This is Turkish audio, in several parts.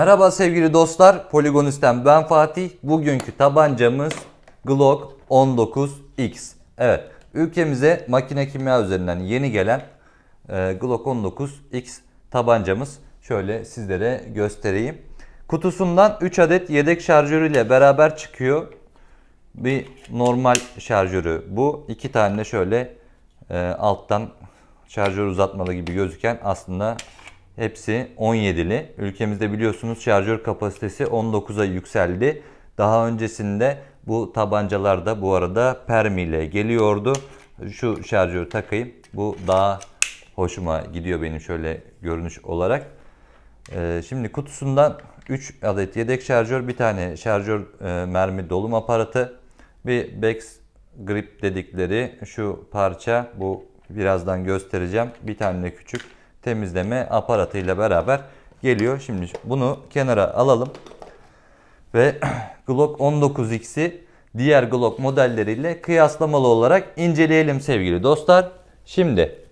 Merhaba sevgili dostlar, Poligonist'ten ben Fatih. Bugünkü tabancamız Glock 19X. Evet, ülkemize makine kimya üzerinden yeni gelen e, Glock 19X tabancamız. Şöyle sizlere göstereyim. Kutusundan 3 adet yedek şarjörüyle beraber çıkıyor. Bir normal şarjörü bu. iki tane şöyle e, alttan şarjör uzatmalı gibi gözüken aslında hepsi 17'li. Ülkemizde biliyorsunuz şarjör kapasitesi 19'a yükseldi. Daha öncesinde bu tabancalar da bu arada Permi ile geliyordu. Şu şarjörü takayım. Bu daha hoşuma gidiyor benim şöyle görünüş olarak. Ee, şimdi kutusundan 3 adet yedek şarjör, bir tane şarjör e, mermi dolum aparatı, bir Bex grip dedikleri şu parça bu birazdan göstereceğim. Bir tane küçük temizleme aparatıyla beraber geliyor. Şimdi bunu kenara alalım ve Glock 19X'i diğer Glock modelleriyle kıyaslamalı olarak inceleyelim sevgili dostlar. Şimdi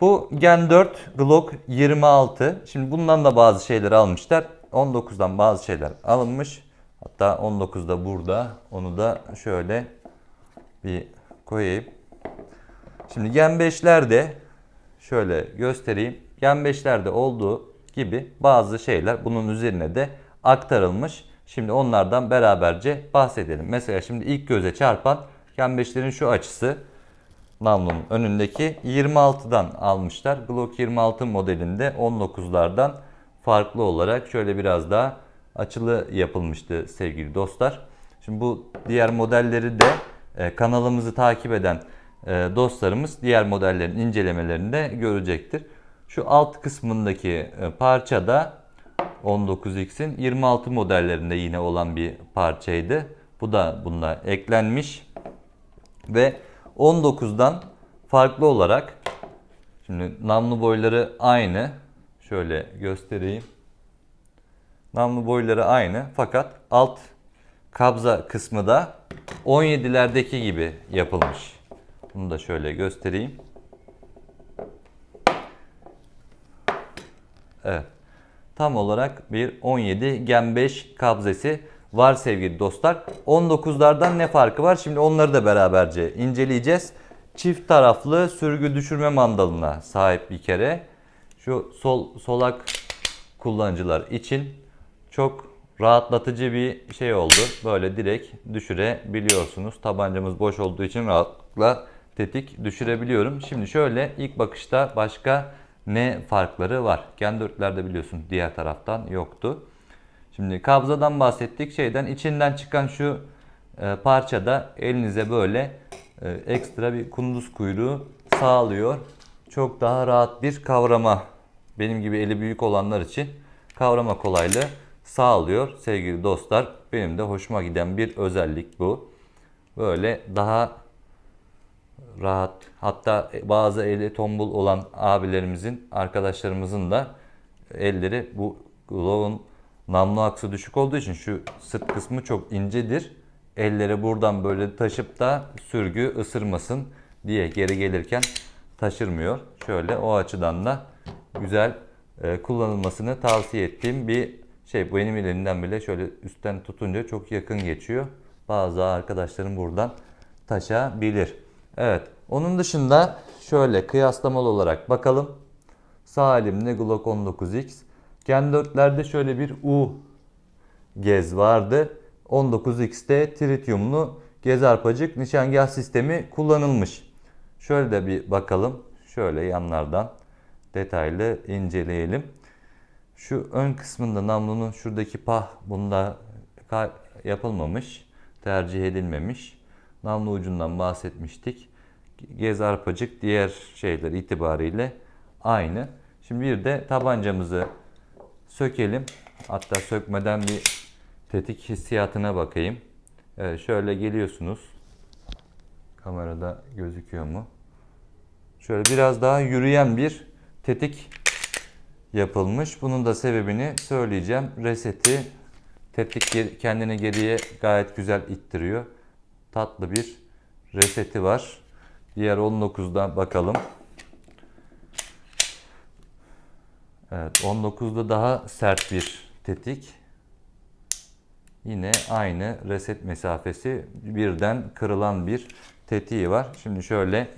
bu Gen 4 Glock 26. Şimdi bundan da bazı şeyler almışlar. 19'dan bazı şeyler alınmış. Hatta 19'da burada. Onu da şöyle bir koyayım. Şimdi Gen 5'lerde şöyle göstereyim. Gen 5'lerde olduğu gibi bazı şeyler bunun üzerine de aktarılmış. Şimdi onlardan beraberce bahsedelim. Mesela şimdi ilk göze çarpan Gen 5'lerin şu açısı namlunun önündeki 26'dan almışlar. Glock 26 modelinde 19'lardan farklı olarak şöyle biraz daha açılı yapılmıştı sevgili dostlar. Şimdi bu diğer modelleri de e, kanalımızı takip eden dostlarımız diğer modellerin incelemelerinde görecektir. Şu alt kısmındaki e, parça da 19X'in 26 modellerinde yine olan bir parçaydı. Bu da bunda eklenmiş ve 19'dan farklı olarak şimdi namlu boyları aynı. Şöyle göstereyim. Namlu boyları aynı fakat alt kabza kısmı da 17'lerdeki gibi yapılmış. Bunu da şöyle göstereyim. Evet. Tam olarak bir 17 Gen 5 kabzesi var sevgili dostlar. 19'lardan ne farkı var? Şimdi onları da beraberce inceleyeceğiz. Çift taraflı sürgü düşürme mandalına sahip bir kere. Şu sol solak kullanıcılar için çok rahatlatıcı bir şey oldu. Böyle direkt düşürebiliyorsunuz. Tabancamız boş olduğu için rahatlıkla tetik düşürebiliyorum. Şimdi şöyle ilk bakışta başka ne farkları var? Gen 4'lerde biliyorsun diğer taraftan yoktu. Şimdi kabzadan bahsettik. Şeyden içinden çıkan şu e, parçada elinize böyle e, ekstra bir kunduz kuyruğu sağlıyor. Çok daha rahat bir kavrama benim gibi eli büyük olanlar için kavrama kolaylığı sağlıyor sevgili dostlar. Benim de hoşuma giden bir özellik bu. Böyle daha rahat hatta bazı eli tombul olan abilerimizin arkadaşlarımızın da elleri bu Glow'un namlu aksı düşük olduğu için şu sırt kısmı çok incedir. Elleri buradan böyle taşıp da sürgü ısırmasın diye geri gelirken taşırmıyor. Şöyle o açıdan da güzel e, kullanılmasını tavsiye ettiğim bir şey. Benim elimden bile şöyle üstten tutunca çok yakın geçiyor. Bazı arkadaşlarım buradan taşabilir. Evet. Onun dışında şöyle kıyaslamalı olarak bakalım. Sağ elimde Glock 19X. Gen 4'lerde şöyle bir U gez vardı. 19X'te tritiumlu gez arpacık nişangah sistemi kullanılmış. Şöyle de bir bakalım. Şöyle yanlardan detaylı inceleyelim. Şu ön kısmında namlunun şuradaki pah bunda yapılmamış, tercih edilmemiş. Namlu ucundan bahsetmiştik. Gez arpacık diğer şeyler itibariyle aynı. Şimdi bir de tabancamızı sökelim. Hatta sökmeden bir tetik hissiyatına bakayım. Evet, şöyle geliyorsunuz. Kamerada gözüküyor mu? Şöyle biraz daha yürüyen bir tetik yapılmış. Bunun da sebebini söyleyeceğim. Reseti tetik kendini geriye gayet güzel ittiriyor. Tatlı bir reseti var. Diğer 19'da bakalım. Evet 19'da daha sert bir tetik. Yine aynı reset mesafesi birden kırılan bir tetiği var. Şimdi şöyle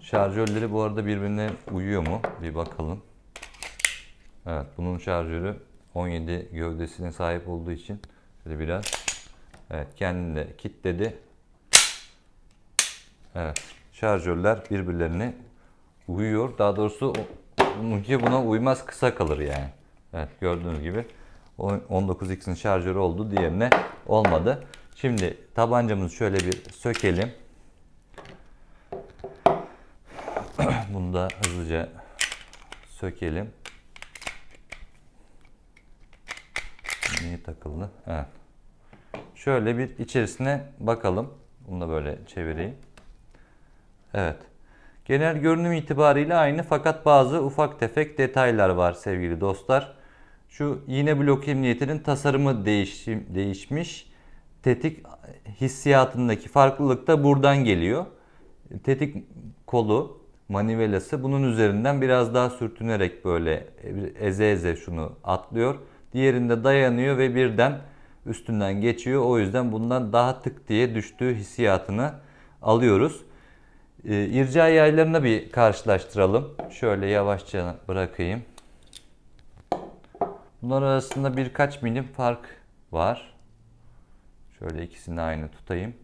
şarjörleri bu arada birbirine uyuyor mu? Bir bakalım. Evet bunun şarjörü 17 gövdesine sahip olduğu için şöyle biraz evet kendini de kilitledi. Evet şarjörler birbirlerine uyuyor. Daha doğrusu bununki buna uymaz kısa kalır yani. Evet gördüğünüz gibi 19x'in şarjörü oldu diğerine olmadı. Şimdi tabancamızı şöyle bir sökelim. Bunu da hızlıca sökelim. Niye takıldı? Evet. Şöyle bir içerisine bakalım. Bunu da böyle çevireyim. Evet. Genel görünüm itibariyle aynı fakat bazı ufak tefek detaylar var sevgili dostlar. Şu iğne blok emniyetinin tasarımı değişim, değişmiş. Tetik hissiyatındaki farklılık da buradan geliyor. Tetik kolu, manivelası bunun üzerinden biraz daha sürtünerek böyle eze eze şunu atlıyor. Diğerinde dayanıyor ve birden üstünden geçiyor. O yüzden bundan daha tık diye düştüğü hissiyatını alıyoruz. İrca yaylarına bir karşılaştıralım. Şöyle yavaşça bırakayım. Bunlar arasında birkaç milim fark var. Şöyle ikisini aynı tutayım.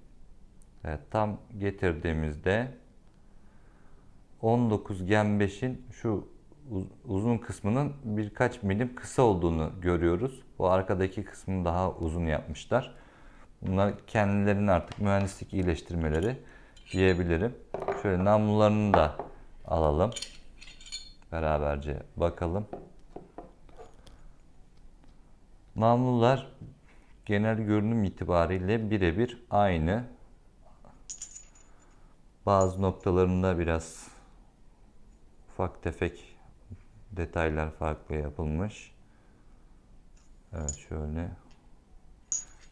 Evet, tam getirdiğimizde 19 Gen 5'in şu uzun kısmının birkaç milim kısa olduğunu görüyoruz. Bu arkadaki kısmını daha uzun yapmışlar. Bunlar kendilerinin artık mühendislik iyileştirmeleri diyebilirim. Şöyle namlularını da alalım. Beraberce bakalım. Namlular genel görünüm itibariyle birebir aynı. Bazı noktalarında biraz ufak tefek detaylar farklı yapılmış. Evet şöyle.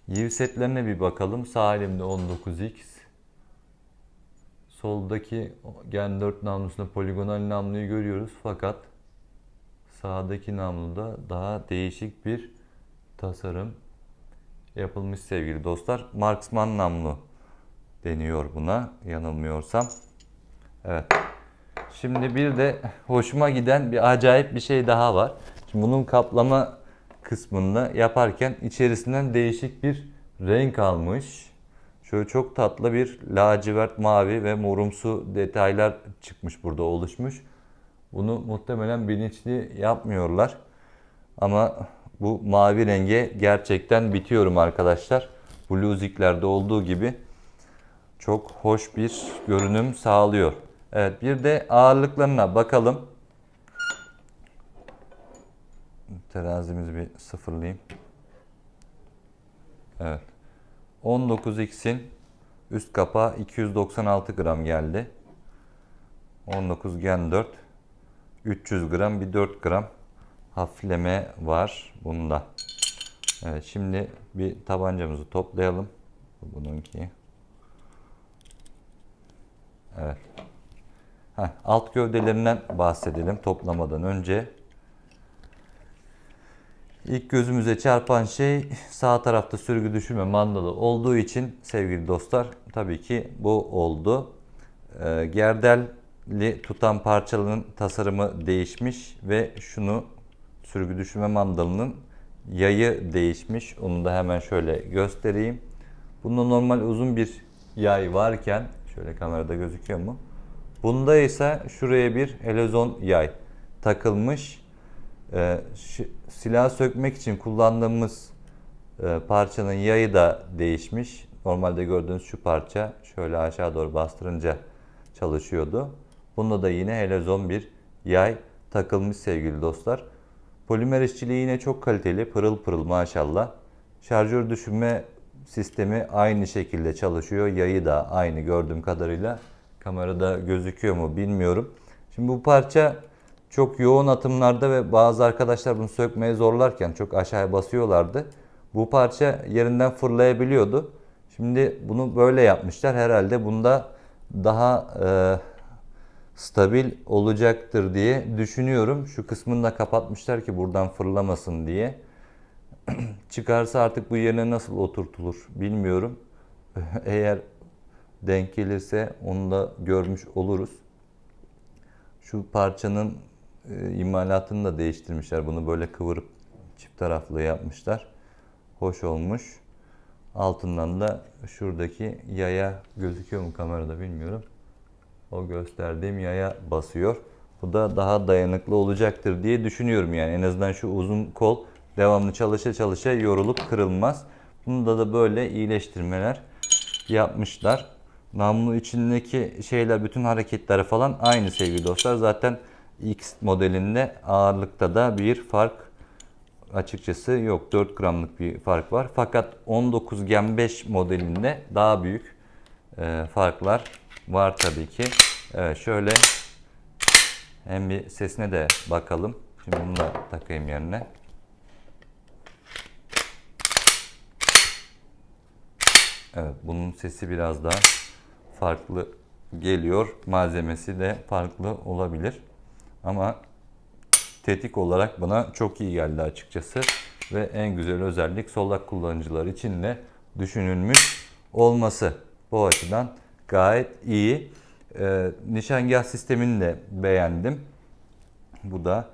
Yiv setlerine bir bakalım. Sağ elimde 19x. Soldaki Gen 4 namlusunda poligonal namluyu görüyoruz fakat sağdaki namluda daha değişik bir tasarım yapılmış sevgili dostlar. Marksman namlu deniyor buna yanılmıyorsam. Evet. Şimdi bir de hoşuma giden bir acayip bir şey daha var. Şimdi bunun kaplama kısmında yaparken içerisinden değişik bir renk almış. Şöyle çok tatlı bir lacivert, mavi ve morumsu detaylar çıkmış burada oluşmuş. Bunu muhtemelen bilinçli yapmıyorlar. Ama bu mavi renge gerçekten bitiyorum arkadaşlar. Bluesiklerde olduğu gibi çok hoş bir görünüm sağlıyor. Evet bir de ağırlıklarına bakalım. Terazimizi bir sıfırlayayım. Evet. 19x'in üst kapağı 296 gram geldi. 19 Gen 4 300 gram bir 4 gram hafifleme var bunda. Evet şimdi bir tabancamızı toplayalım. Bununki. Evet. Heh, alt gövdelerinden bahsedelim toplamadan önce. İlk gözümüze çarpan şey sağ tarafta sürgü düşürme mandalı olduğu için sevgili dostlar tabii ki bu oldu. Ee, gerdelli tutan parçaların tasarımı değişmiş ve şunu sürgü düşürme mandalının yayı değişmiş. Onu da hemen şöyle göstereyim. Bunda normal uzun bir yay varken şöyle kamerada gözüküyor mu? Bunda ise şuraya bir helezon yay takılmış. Ee, silah sökmek için kullandığımız e, parçanın yayı da değişmiş. Normalde gördüğünüz şu parça şöyle aşağı doğru bastırınca çalışıyordu. Bunda da yine helezon bir yay takılmış sevgili dostlar. Polimer işçiliği yine çok kaliteli, pırıl pırıl maşallah. Şarjör düşürme sistemi aynı şekilde çalışıyor. Yayı da aynı gördüğüm kadarıyla. Kamerada gözüküyor mu bilmiyorum. Şimdi bu parça çok yoğun atımlarda ve bazı arkadaşlar bunu sökmeye zorlarken çok aşağıya basıyorlardı. Bu parça yerinden fırlayabiliyordu. Şimdi bunu böyle yapmışlar. Herhalde bunda daha e, stabil olacaktır diye düşünüyorum. Şu kısmını da kapatmışlar ki buradan fırlamasın diye. Çıkarsa artık bu yerine nasıl oturtulur bilmiyorum. Eğer denk gelirse onu da görmüş oluruz. Şu parçanın e, imalatını da değiştirmişler. Bunu böyle kıvırıp çift taraflı yapmışlar. Hoş olmuş. Altından da şuradaki yaya gözüküyor mu kamerada bilmiyorum. O gösterdiğim yaya basıyor. Bu da daha dayanıklı olacaktır diye düşünüyorum yani. En azından şu uzun kol devamlı çalışa çalışa yorulup kırılmaz. Bunda da böyle iyileştirmeler yapmışlar. Namlu içindeki şeyler, bütün hareketleri falan aynı sevgili dostlar. Zaten X modelinde ağırlıkta da bir fark açıkçası yok. 4 gramlık bir fark var. Fakat 19 Gen 5 modelinde daha büyük e, farklar var tabii ki. Evet şöyle hem bir sesine de bakalım. Şimdi bunu da takayım yerine. Evet bunun sesi biraz daha farklı geliyor. Malzemesi de farklı olabilir. Ama tetik olarak bana çok iyi geldi açıkçası. Ve en güzel özellik solak kullanıcılar için de düşünülmüş olması. Bu açıdan gayet iyi. Ee, nişangah sistemini de beğendim. Bu da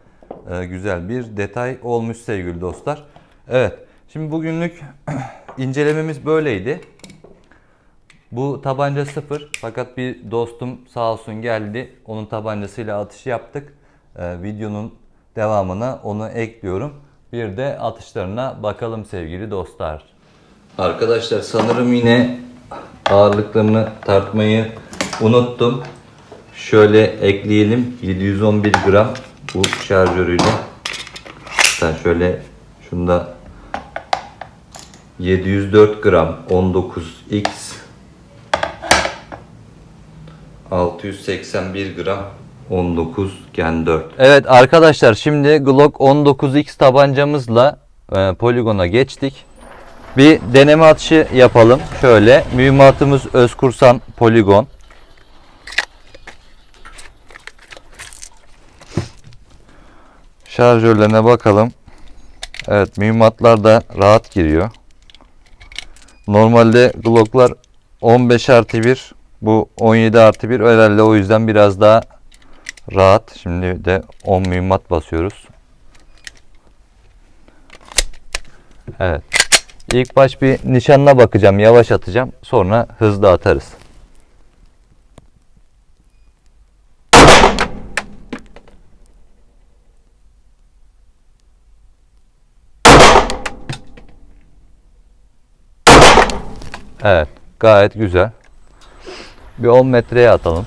e, güzel bir detay olmuş sevgili dostlar. Evet, şimdi bugünlük incelememiz böyleydi. Bu tabanca sıfır fakat bir dostum sağ olsun geldi. Onun tabancasıyla atış yaptık. Ee, videonun devamına onu ekliyorum. Bir de atışlarına bakalım sevgili dostlar. Arkadaşlar sanırım yine ağırlıklarını tartmayı unuttum. Şöyle ekleyelim. 711 gram bu şarjörüyle. Hatta şöyle şunda 704 gram 19x 681 gram 19 Gen 4. Evet arkadaşlar şimdi Glock 19X tabancamızla e, poligona geçtik. Bir deneme atışı yapalım. Şöyle mühimmatımız Özkursan poligon. Şarjörlerine bakalım. Evet mühimmatlar da rahat giriyor. Normalde Glock'lar 15 artı 1 bu 17 artı 1 herhalde o yüzden biraz daha rahat. Şimdi de 10 mühimmat basıyoruz. Evet. İlk baş bir nişanına bakacağım. Yavaş atacağım. Sonra hızlı atarız. Evet. Gayet güzel. Bir 10 metreye atalım.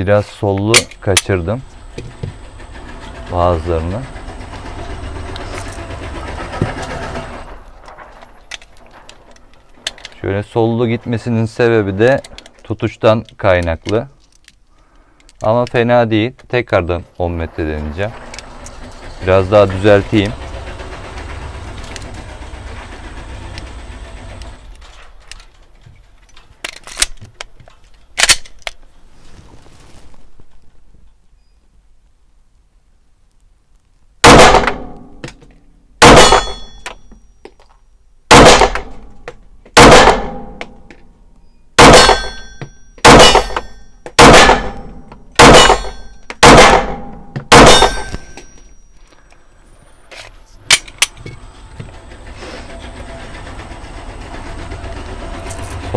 Biraz sollu kaçırdım. Bazılarını. Şöyle sollu gitmesinin sebebi de tutuştan kaynaklı. Ama fena değil. Tekrardan 10 metre deneyeceğim. Biraz daha düzelteyim.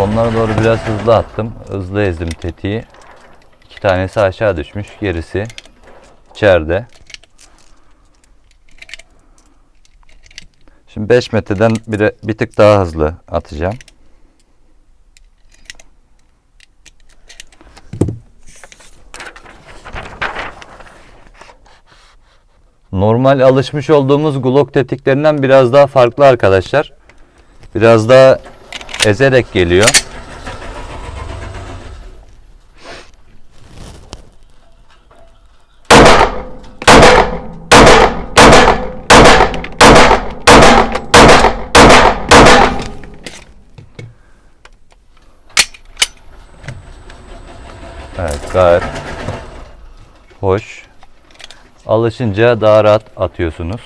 Sonlara doğru biraz hızlı attım. Hızlı ezdim tetiği. İki tanesi aşağı düşmüş. Gerisi içeride. Şimdi 5 metreden bir, bir tık daha hızlı atacağım. Normal alışmış olduğumuz Glock tetiklerinden biraz daha farklı arkadaşlar. Biraz daha ezerek geliyor. Evet gayet hoş. Alışınca daha rahat atıyorsunuz.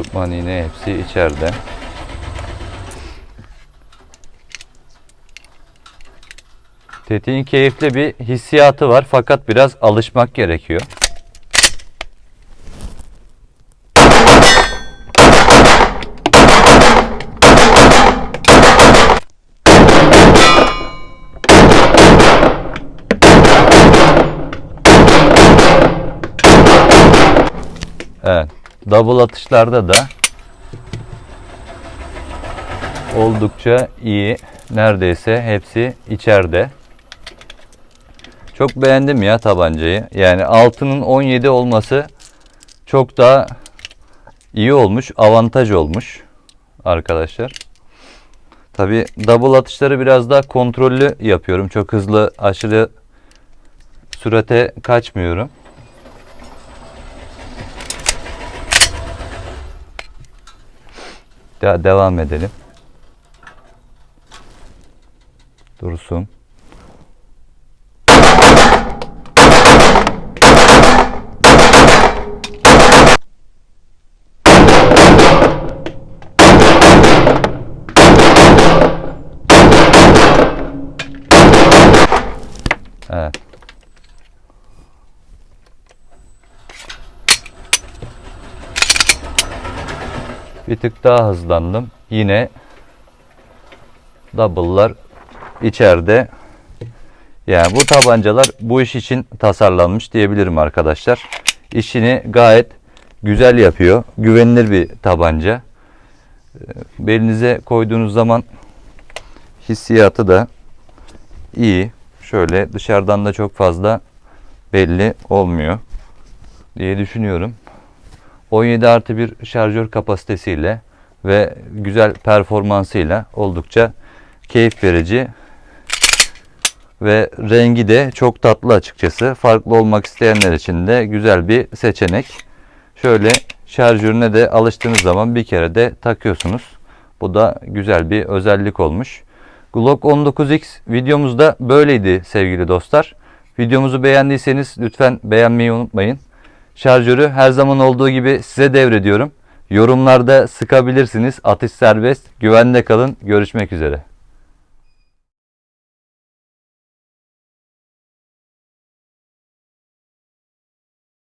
Grupman iğne hepsi içeride. Tetiğin keyifli bir hissiyatı var fakat biraz alışmak gerekiyor. Evet. Double atışlarda da oldukça iyi. Neredeyse hepsi içeride. Çok beğendim ya tabancayı. Yani altının 17 olması çok daha iyi olmuş, avantaj olmuş arkadaşlar. Tabi double atışları biraz daha kontrollü yapıyorum. Çok hızlı, aşırı sürate kaçmıyorum. Daha devam edelim. Dursun. Evet. Bir tık daha hızlandım. Yine double'lar içeride. Yani bu tabancalar bu iş için tasarlanmış diyebilirim arkadaşlar. İşini gayet güzel yapıyor. Güvenilir bir tabanca. Ee, Belinize koyduğunuz zaman hissiyatı da iyi. Şöyle dışarıdan da çok fazla belli olmuyor diye düşünüyorum. 17 artı bir şarjör kapasitesiyle ve güzel performansıyla oldukça keyif verici ve rengi de çok tatlı açıkçası. Farklı olmak isteyenler için de güzel bir seçenek. Şöyle şarjörüne de alıştığınız zaman bir kere de takıyorsunuz. Bu da güzel bir özellik olmuş. Glock 19X videomuz da böyleydi sevgili dostlar. Videomuzu beğendiyseniz lütfen beğenmeyi unutmayın. Şarjörü her zaman olduğu gibi size devrediyorum. Yorumlarda sıkabilirsiniz. Atış serbest. Güvende kalın. Görüşmek üzere.